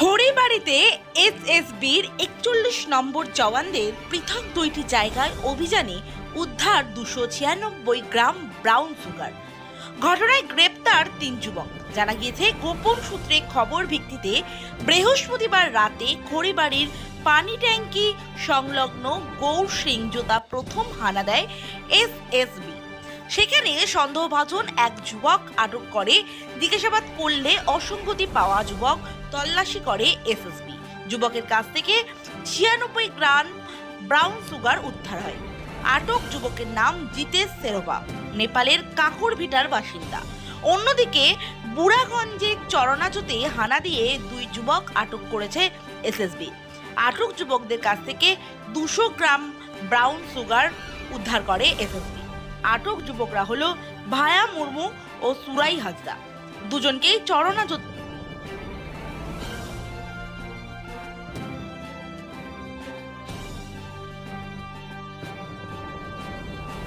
খড়িবাড়িতে এসএসবির একচল্লিশ নম্বর জওয়ানদের পৃথক দুইটি জায়গায় অভিযানে উদ্ধার দুশো ছিয়ানব্বই গ্রাম ব্রাউন সুগার। ঘটনায় গ্রেপ্তার তিন যুবক। জানা গিয়েছে, গোপন সূত্রে খবর ভিত্তিতে বৃহস্পতিবার রাতে খড়িবাড়ির পানি ট্যাঙ্কি সংলগ্ন গৌর সিংজোতা প্রথম হানা দেয় এসএসবি। সেখানে সন্দেহভাজন এক যুবক আটক করে, জিজ্ঞাসাবাদ করলে অসঙ্গতি পাওয়া যুবক তল্লাশি করে এসএসবি যুবকের কাছ থেকে ছিয়ানব্বই গ্রাম ব্রাউন সুগার উদ্ধার হয়। আটক যুবকের নাম জিতেশ সেরোবা, নেপালের কাকুরভিটার বাসিন্দা। অন্যদিকে বুড়াগঞ্জে চরনাজতে হানা দিয়ে দুই যুবক আটক করেছে এসএসবি আটক যুবকদের কাছ থেকে দুশো গ্রাম ব্রাউন সুগার উদ্ধার করে এসএসবি আটক যুবকরা হলো ভায়া মুর্মু ও সুরাই হাজরা। দুজনকেই চরনাজত